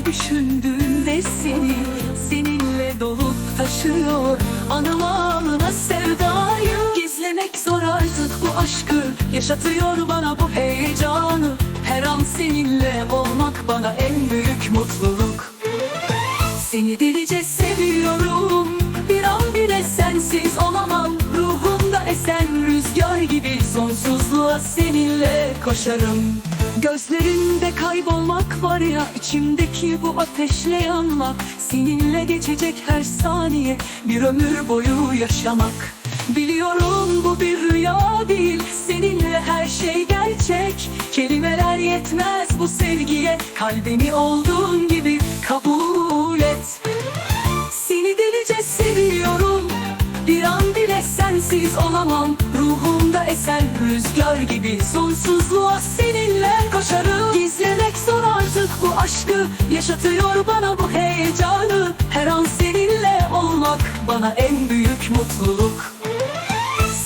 Her düşündüğümde seni Seninle dolup taşıyor. Anam alına sevdayı Gizlemek zor artık bu aşkı Yaşatıyor bana bu heyecanı. Her an seninle olmak bana en büyük mutluluk. Seni delice seviyorum Bir an bile sensiz olamam. Ruhumda esen rüzgar gibi Sonsuzluğa seninle koşarım Gözlerinde kaybolmak var ya içimdeki bu ateşle yanmak Seninle geçecek her saniye Bir ömür boyu yaşamak. Biliyorum bu bir rüya değil Seninle her şey gerçek. Kelimeler yetmez bu sevgiye Kalbimi olduğun gibi kabul et. Seni delice seviyorum Bir an bile sensiz olamam. Ruhumda esen rüzgar gibi Sonsuzluğa seninle aşkı Yaşatıyor bana bu heyecanı. Her an seninle olmak Bana en büyük mutluluk.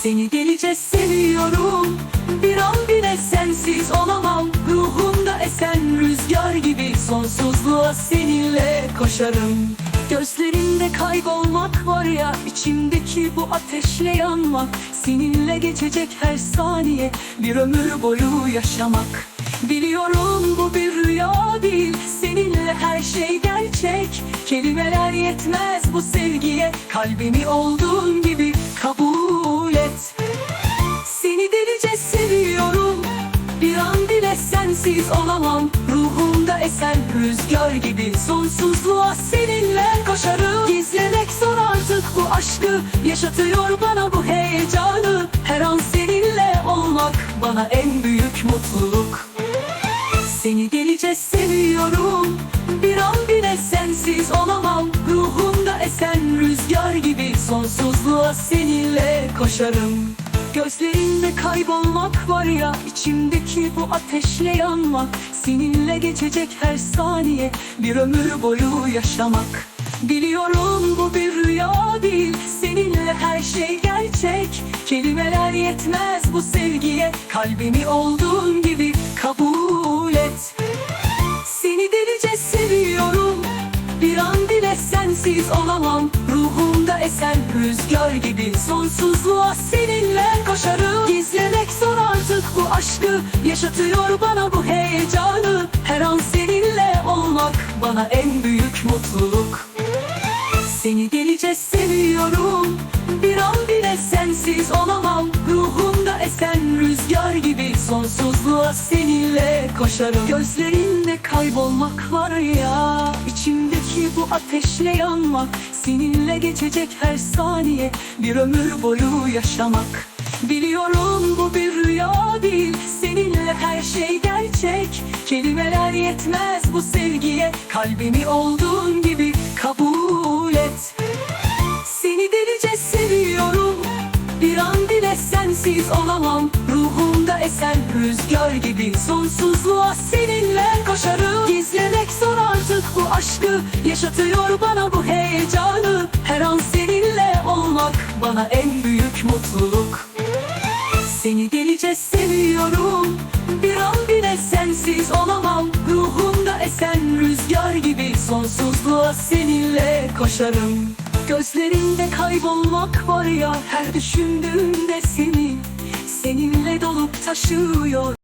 Seni delice seviyorum Bir an bile sensiz olamam. Ruhumda esen rüzgar gibi Sonsuzluğa seninle koşarım. Gözlerinde kaybolmak var ya içimdeki bu ateşle yanmak. Seninle geçecek her saniye Bir ömür boyu yaşamak Biliyorum bu bir rüya değil. Seninle her şey gerçek. Kelimeler yetmez bu sevgiye. Kalbimi olduğun gibi kabul et. Seni delice seviyorum. Bir an bile sensiz olamam. Ruhumda esen rüzgar gibi Sonsuzluğa seninle koşarım. Gizlemek zor artık bu aşkı. Yaşatıyor bana bu heyecanı. Her an seninle olmak Bana en büyük mutluluk Sonsuzluğa seninle koşarım. Gözlerinde kaybolmak var ya içimdeki bu ateşle yanmak. Seninle geçecek her saniye Bir ömür boyu yaşamak. Biliyorum bu bir rüya değil Seninle her şey gerçek. Kelimeler yetmez bu sevgiye Kalbimi olduğun esen rüzgar gibi Sonsuzluğa seninle koşarım. Gizlemek zor artık bu aşkı Yaşatıyor bana bu heyecanı. Her an seninle olmak Bana en büyük mutluluk. Seni delice seviyorum Bir an bile sensiz olamam. Ruhumda esen rüzgar gibi Sonsuzluğa seninle koşarım. Gözlerinde kaybolmak var ya içimdeki bu ateşle yanmak Seninle geçecek her saniye Bir ömür boyu yaşamak. Biliyorum bu bir rüya değil Seninle her şey gerçek. Kelimeler yetmez bu sevgiye Kalbimi olduğun gibi kabul et. Seni delice seviyorum Bir an bile sensiz olamam esen rüzgar gibi Sonsuzluğa seninle koşarım. Gizlemek zor artık bu aşkı Yaşatıyor bana bu heyecanı. Her an seninle olmak Bana en büyük mutluluk. Seni delice seviyorum Bir an bile sensiz olamam. Ruhumda esen rüzgar gibi Sonsuzluğa seninle koşarım. Gözlerinde kaybolmak var ya Her düşündüğümde seni Seninle dolup taşıyor